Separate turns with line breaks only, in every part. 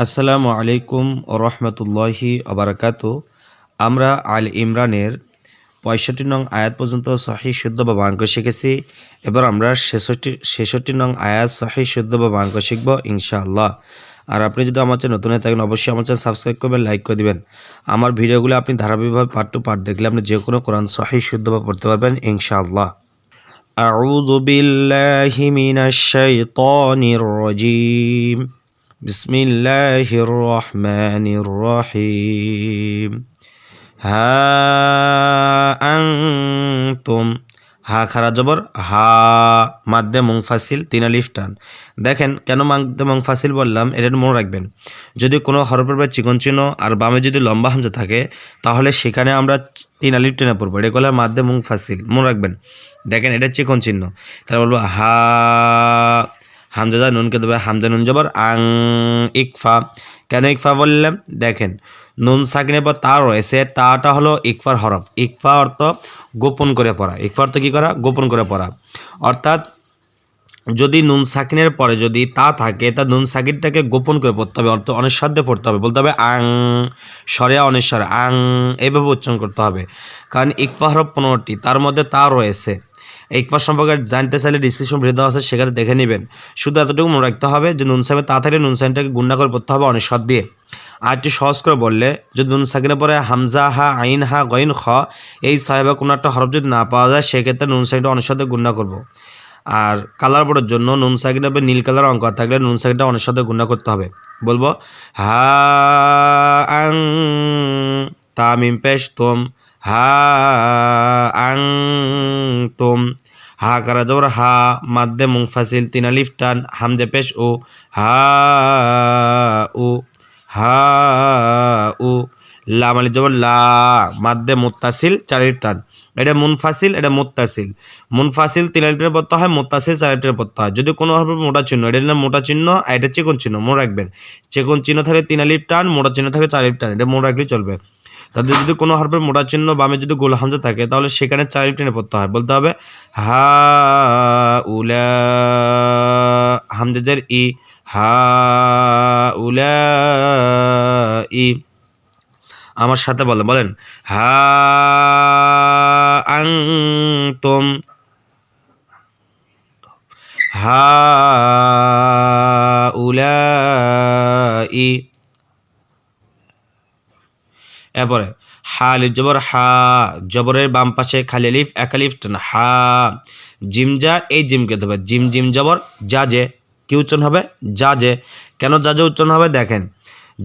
আসসালামু আলাইকুম রহমতুল্লাহি আবরাকাত আমরা আল ইমরানের পঁয়ষট্টি নং আয়াত পর্যন্ত সহি শুদ্ধ বা বানান শিখেছি এবার আমরা ছেষট্টি ছেষট্টি নং আয়াত সহি শুদ্ধ বা বানান শিখব ইনশাআল্লাহ আর আপনি যদি আমার চ্যানেল নতুন হয়ে থাকেন অবশ্যই আমার চ্যানেল সাবস্ক্রাইব করবেন লাইক করে দিবেন আমার ভিডিওগুলো আপনি ধারাবাহিকভাবে পার্ট টু পার্ট দেখলে আপনি যে কোনো কোরআন সহি শুদ্ধ বা পড়তে পারবেন ইনশাআল্লাহ أعوذ بالله من الشيطان الرجيم بسم الله الرحمن الرحيم ها أنتم হা খারা জবর হা মাদ্দে মুংফাসিল তিন আলিফ টান দেখেন কেন মাদ্দে মুংফাসিল বললাম এটা মনে রাখবেন যদি কোনো হরফের বা চিকন চিহ্ন আর বামে যদি লম্বা হামজা থাকে তাহলে সেখানে আমরা তিন আলিফ টেনে পড়বো এটা করলে মাদ্দে মুংফাসিল মনে রাখবেন দেখেন এটা চিকন চিহ্ন তাহলে বলবো হা হামজাদা নুনকে দেবে? হামজা নুন জবর। আং, ইকফা। কেন ইকফা বললাম? দেখেন, নুন সাকিনের পর তা রয়েছে। তাটা হলো ইকফার হরফ। ইকফা অর্থ গোপন করে পড়া। ইকফা অর্থ কী করা? গোপন করে পড়া। অর্থাৎ যদি নুন সাকিনের পরে যদি তা থাকে, তা নুন সাকিনটাকে গোপন করে পড়তে হবে। অর্থ অনিঃসাধ্যে পড়তে হবে। বলতে হবে আং স্বরে অনিশ্বর আং এইভাবে উচ্চারণ করতে হবে। কারণ ইকফা হরফ পনেরোটি। তার মধ্যে তা রয়েছে। ইকফা সম্পর্কে জানতে চাইলে ডিসক্রিপশন ভিডিও দেওয়া আছে, সেখানে দেখে নেবেন। শুধু এতটুকু মনে রাখতে হবে যে নুন সাহেবের তাড়াতাড়ি নুন সাইনটাকে গুন্ডা করে পড়তে হবে অনিশ্বর দিয়ে। আর একটু সহজ করে বললে, যদি নুন সাকিনের পরে হামজা হা, আইন হা গইন খ, এই সাহেবা কোনো একটা হরফ যদি না পাওয়া যায়, সেক্ষেত্রে নুন সাইনটা অনিশ্বর গুন্ডা করব। আর কালার বোর্ডের জন্য নুন হবে নীল কালার অঙ্ক থাকলে নুন সাইকেলটা অনেক সাথে গুণা করতে হবে। বলব, হা আং তামিম পেশ তোম হা আং হা কারা জবর, হা মাদ্দে মুংফাসিল তিন আলিফ, টান, হামজে পেশ ও হা উ হা উ, লাম আলিফ জবর, লা মাদ্দে মুত্তাসিল, চারির টান। এটা মুনফাসিল, এটা মুত্তাসিল। মুনফাসিল তিন আলিফের পড়তে হয়, মুত্তাসিল চার আলিফের পড়তে হয়। যদি কোনো ভাবে মোটা চিহ্ন, এটা না মোটা চিহ্ন এটা চেকন চিহ্ন, মনে রাখবেন। চেকন চিহ্ন থাকে তিন আলিফ টান, মোটা চিহ্ন থাকে চার আলিফ টান, এটা মনে রাখলেই চলবে। তাদের যদি কোনো হরফের মোটা চিহ্ন বামে যদি গোল হামজা থাকে, তাহলে সেখানে চার টেনে পড়তে হয়। বলতে হবে হা উলা হামজাদের ই হা উলা ই। আমার সাথে বলেন বলেন, হা আং তোম হা উলা ই। এরপরে, হা, লিফ, জবর, হা, জবরের বাম পাশে খালি লিফ একালিফ টান, হা, জিম যা, এই জিমকে দেবে জিম জিম, জবর, যা যে, কি উচ্চারণ হবে? যা যে। কেন যা যে উচ্চারণ হবে? দেখেন,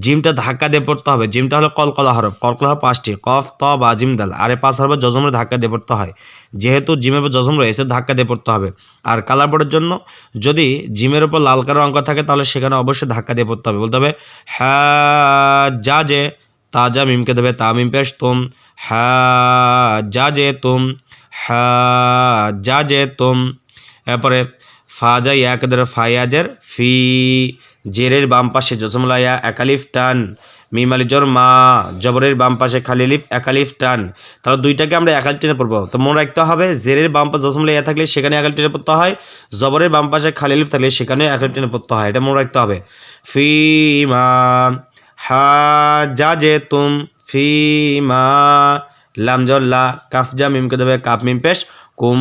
জিমটা ধাক্কা দিয়ে পড়তে হবে। জিমটা হলো কলকলা হরফ। কলকলা হরফ পাঁচটি। কফ, ত, বা, জিম, দাল। আর এই পাঁচ হরফে জজমরে ধাক্কা দিয়ে পড়তে হয়। যেহেতু জিমের উপর জজম রয়েছে, ধাক্কা দিয়ে পড়তে হবে। আর কালার বোর্ডের জন্য যদি জিমের উপর লাল কালার অঙ্ক থাকে, তাহলে সেখানে অবশ্যই ধাক্কা দিয়ে পড়তে হবে। বলতে হবে হ্যাঁ যা যে তাজা মিমকে দেবে তা মিম পেশ তুম হ্যাঁ যা যে তুম হ্যাঁ যা যে তুম। এরপরে ফাজা ইয়াক ধরে ফায়াজের ফি জেরের বাম পাশে জসমলা ইয়া একালিফ টান, মিম আলি জর মা জবরের বাম পাশে খালিলিফ একালিফ টান। তাহলে দুইটাকে আমরা একাল টেনে পড়ব। তো মনে রাখতে হবে, জেরের বাম পাশে জসমলা ইয়া থাকলে সেখানে একাল টেনে পড়তে হয়, জবরের বাম পাশে খালিলিফ থাকলে সেখানে একাল টেনে পড়তে হয়। এটা মনে রাখতে হবে। ফি মা হা যা তুম ফি মা লাম জর লা কাফ যা মিমকে দেবে কাপ মিম পেশ, কুম,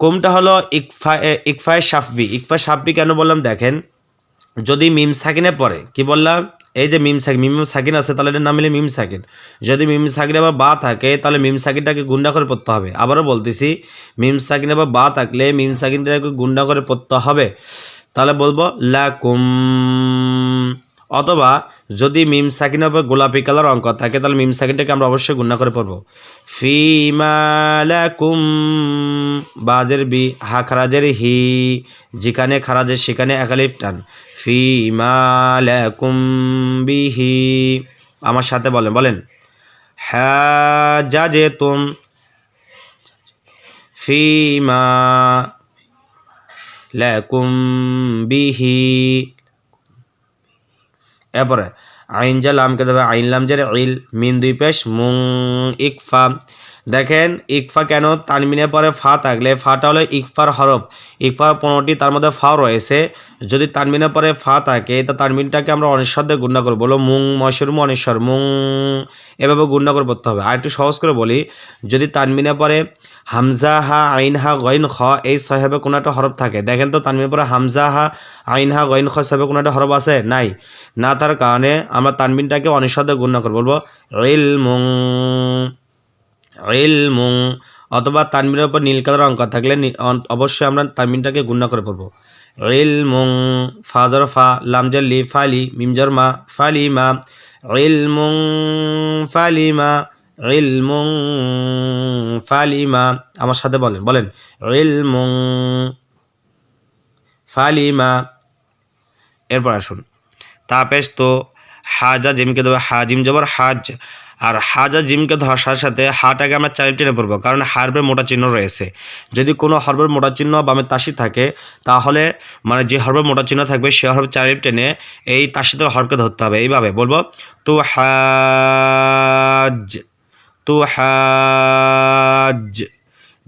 কোমটা হলো ইকফা ইকফায় সাফবি ইকফা সাফবি কেন বললাম? দেখেন, যদি মিম সাকিনে পড়ে, কি বললাম? এই যে মিম সাকিন মিম সাকিন আছে, তাহলে এটার নাম মিলে মিম সাকিন। যদি মিম সাকিনে আবার বা থাকে, তাহলে মিম সাকিনটাকে গুন্ডা করে পড়তে হবে। আবারও বলতেছি, মিম সাকিনে আবার বা থাকলে মিম সাকিনটাকে গুন্ডা করে পড়তে হবে। তাহলে বলব লাকুম। অথবা যদি মিম সাকিন হবে গোলাপি কালার অঙ্ক থাকে, তাহলে মিম সাকিনটাকে আমরা অবশ্যই গুণা করে পড়ব। ফিমালাকুম বাজের বি, হা খারাজের হি, যেখানে খারাজের সেখানে একালিফ টান। ফিমালাকুম বিহি, আমার সাথে বলেন বলেন। হ্যাঁ যা যে তুম ফিমা লাকুম বিহি। এরপরে, আইন যা লামকে দেবে? আইন লাম জের ইল, মিন দুই পেশ, মুং ইকফা। দেখেন, ইকফা কেন? তানমিনের পরে ফা থাকলে, ফাটা হলো ইকফার হরফ। ইকফা পনেরোটি, তার মধ্যে ফা রয়েছে। যদি তানমিনের পরে ফা থাকে, তো তানমিনটাকে আমরা অনিশ্বর দিয়ে গুণা করব। বলো মুং মশুর অনিশ্বর মুং। এভাবে গুণা করে পড়তে হবে। আর একটু সহজ করে বলি, যদি তানমিনের পরে হামজা হা আইন হা গইন খ, এই সাহেবে কোনো একটা হরফ থাকে। দেখেন তো তানমিনের পরে হামজা হা আইন হা গইন খ সাহেবে কোনো একটা হরফ আছে? নাই। না থাকার কারণে আমরা তানমিনটাকে অনিশ্বর দিয়ে গুণা করব বলব ইল মুং ইলমুং অথবা তানমিনের উপর নীল কালার অঙ্ক থাকলে অবশ্যই আমরা তানমিনটাকে গুণা করে পড়ব ইলমুং ফাজর ফা লামজার লি ফালি মিমজর মা ফালি মা। ইলমুং ফালিমা ইলমুং ফালিমা আমার সাথে বলেন বলেন ইলমুং ফালিমা এরপর আসুন। তাপেশ তো হাজা জিমকে দেবো হাজিম জবর হাজ। আর হাজা জিমকে ধরার সাথে সাথে হাটাকে আমরা চারি টেনে পড়ব কারণ হার্বের মোটা চিহ্ন রয়েছে। যদি কোনো হর্বের মোটা চিহ্ন বামে তাসি থাকে, তাহলে মানে যে হর্বের মোটা চিহ্ন থাকবে, সে হর্ব চারি টেনে এই তাসিতে হরকে ধরতে হবে। এইভাবে বলব তো হাজ তু হাজ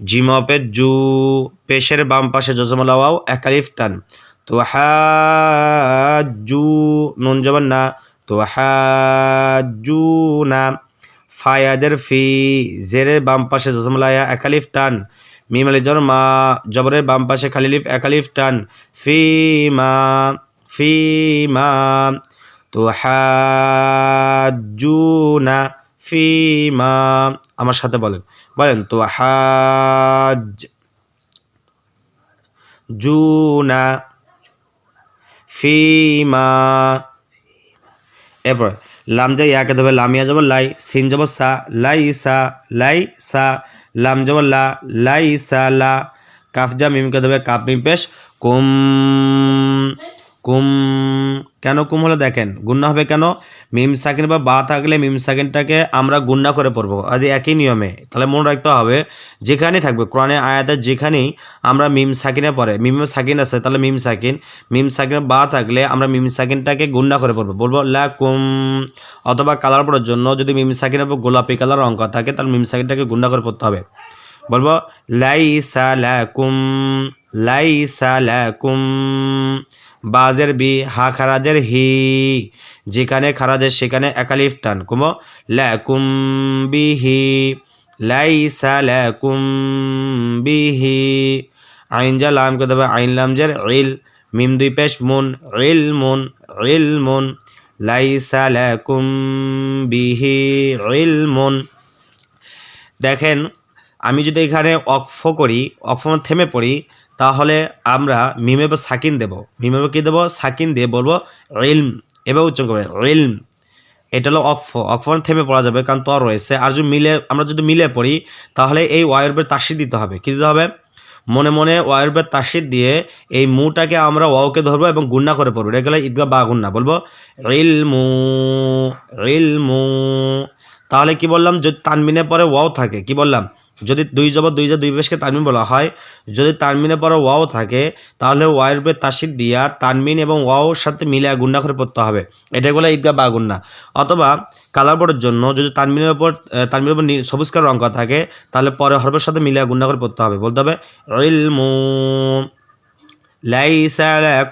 জিমপে জু, পেশের বাম পাশে জজমলাওয়াও একালিফ টান। তো হাজু নুন জবান না। তো হাজু না। ফায়াদের ফি জেরের বাম পাশে জজমলায়া একালিফ টান। মিম আলি মা, জবরের বাম পাশে খালিলিফ একালিফ টান। ফি মা ফি মা। তো হাজু না। ফি মা আমার সাথে বলেন। বলেন তো হাজ জুনা, ফিমা। এরপর, লাম যাই ইয়াকে দেবে লামিয়া যাব, লাই, সিন যাব, সা, লাই সা লাই, সা, লাম যাব, লা, লাই, সা, লা, কাফ যা, মিমকে দেবে কাপ মিম, পেশ, কুম। কুম, কেন কুম হলো দেখেন, গুন্না হবে কেন? মিম সাকিন বা বা থাকলে মিম সাকিনটাকে আমরা গুন্না করে পড়ব আর একই নিয়মে। তাহলে মনে রাখতে হবে, যেখানেই থাকবে, কোরআনে আয়াতের যেখানেই আমরা মিম সাকিনে পড়ে, মিম সাকিন আছে, তাহলে মিম সাকিন, মিম সাকিনে বা থাকলে আমরা মিম সাকিনটাকে গুন্না করে পড়ব। বলব, লা কুম, অথবা কালার পড়ার জন্য যদি মিম সাকিনের উপর গোলাপি কালার অঙ্ক থাকে, তাহলে মিম সাকিনটাকে গুন্না করে পড়তে হবে। বলব, লাইসা লাকুম লাইসা লাকুম বাজের বি, হা খারাজের হি। যেখানে খারাজের সেখানে একালিফ টান। কুমো, লাকুম বিহি, লাইসা লাকুম বিহি। আইন যা লামকে দেবে, আইন লামজের ইল। মিম দুই পেশ মুন, ইল মুন ইল মুন। লাইসা লাকুম বিহি, ইল মুন। দেখেন, আমি যদি এখানে অক্ফ করি, অক্ফ মানে থেমে পড়ি তাহলে আমরা মিমে বা সাকিন দেব। মিমে কী দেবো? সাকিন দিয়ে বলব ইলম এবার উচ্চারণ করবে ইলম। এটা হলো অক্ফ মানে থেমে পড়া যাবে কারণ তর রয়েছে। আর যদি মিলে আমরা যদি মিলে পড়ি, তাহলে এই ওয়াইরবের তাসিদ দিতে হবে। কী দিতে হবে? মনে মনে ওয়াইরবের তাসিদ দিয়ে এই মুটাকে আমরা ওয়াওকে ধরবো এবং গুন্না করে পড়ব। এটা গেলে ঈদগা বা গুন্না বলব ইলমু ইলমু। তাহলে কি বললাম? যদি তানমিনের পরে ওয়াও থাকে, কি বললাম? যদি দুই জবর দুই যা দুই পেশকে তানমিন বলা হয়, যদি তানমিনের পরে ওয়াও থাকে, তাহলে ওয়াইয়ের উপরে তাসিদ দিয়া তানমিন এবং ওয়াওর সাথে মিলে গুন্না করে পড়তে হবে। এটা বলে ঈদগা বা গুন্না অথবা কালার বোর্ডের জন্য যদি তানমিনের উপর তানমিনের উপর নী- সবুজ কালার অঙ্ক থাকে, তাহলে পরে হরফের সাথে মিলে গুন্না করে পড়তে হবে। বলতে হবে, ইলমু লাইসা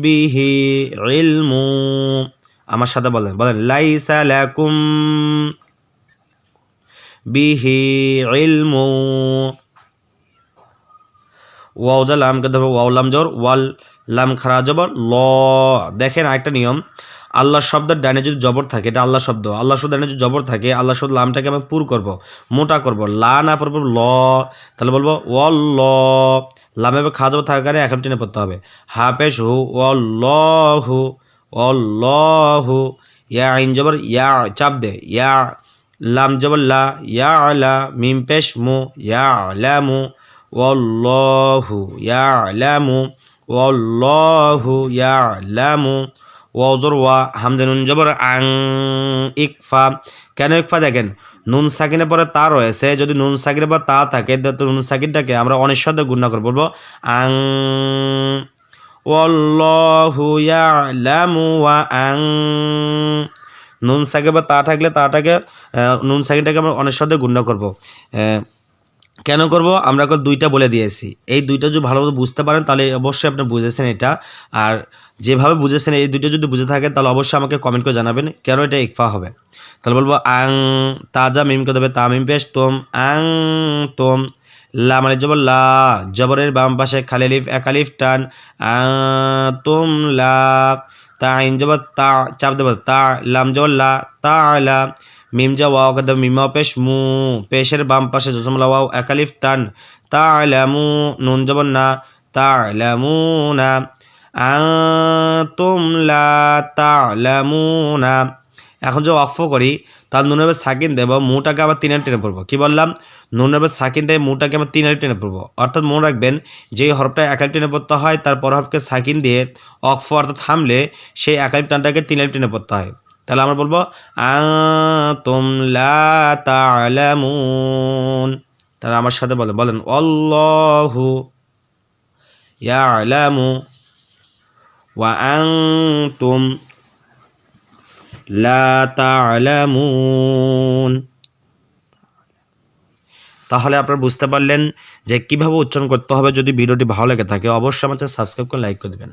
বিহি ইলমু। আমার সাথে বলেন বলেন, লাইসা লাকুম বিহি ইলমু। ওয়াও যা লামকে ধরবো, ওয়াও লাম ওয়াল লাম খারা জবর, ল। দেখেন আরেকটা নিয়ম আল্লাহ শব্দের ডাইনে যদি জবর থাকে, এটা আল্লাহ শব্দ আল্লাহ শব্দ ডানে যদি জবর থাকে আল্লাহ শব্দ লামটাকে আমি পুর করব, মোটা করব, লা না পড়ব, ল। তাহলে বলব, ওয়াল ল। লামে খা জবর থাকার কারণে এখন টেনে পড়তে হবে। হা ল হু ওয়াল্লাহু ওয়াল্লাহু, ইয়া আইন জবর, ইয়া চাপ দে, ইয়া লাম জবর লা, ইয়া আলা, মিম পেশ মু, ইয়া আলামু, ওয়াল্লাহু ইয়ালামু ওয়াল্লাহু ইয়ালামু ওয়াজর ওয়া, হামজা নুন জবর আং, ইকফা। কেন ইকফা দেখেন? নুন সাকিনের পরে তা রয়েছে, যদি নুন সাকিনের পর তা থাকে, তো নুন সাকিনটাকে আমরা অনেক সাথে গুণা করে বলব, আং, ওয়াল্লাহু ইয়ালামু ওয়া আং নুন সাকে বা তা থাকলে তাটাকে নুন সাকিনটাকে আমরা অনেক সাথে গুণ্য করব। কেন করব? আমরা দুইটা বলে দিয়েছি। এই দুইটা যদি ভালোমতো বুঝতে পারেন, তাহলে অবশ্যই আপনি বুঝেছেন এটা। আর যেভাবে বুঝেছেন, এই দুইটা যদি বুঝে থাকেন তাহলে অবশ্যই আমাকে কমেন্ট করে জানাবেন কেন এটা ইকফা হবে। তাহলে বলব, আং, তাজা মিম করে দেবে? তা মিম পেশ, তোম, আং, তোম, লা মানে জবর লা, জবরের বাম পাশে খালিলিফ একালিফ টান, আং, তোম, লা। তা আইন তা চাপ দেবো তা লাম জবর লা তা লা মিম যা ওয়াও কাদা মিমা পেশ মু পেশের বাম পাশে জসমলা ওয়াও একালিফ টান তা আলামু নুন জবর না তা আলামু না আন্তুম লা তা'লামুনা এখন যদি অফ করি, তাহলে নুনের উপর সাকিন দেবো, মুটাকে আবার তিন আলি টেনে পড়ব। কী বললাম? নুনের উপর সাকিন দেয়, মুটাকে আমার তিন আলি টেনে পড়ব। অর্থাৎ মনে রাখবেন, যেই হরফটা এক টেনে পড়তে হয়, তার পর হরফকে সাকিন দিয়ে অফ অর্থাৎ থামলে সেই এক আলি টানটাকে তিন আলি টেনে পড়তে হয়। তাহলে আমরা বলব আলামুন তাহলে আমার সাথে বলেন বলেন অল্লাহু ইয়ালামু ওয়া আনতুম তাহলে আপনারা বুঝতে পারলেন যে কীভাবে উচ্চারণ করতে হবে যদি ভিডিওটি ভালো লেগে থাকে, অবশ্যই আমাদের সাবস্ক্রাইব করে লাইক করে দেবেন।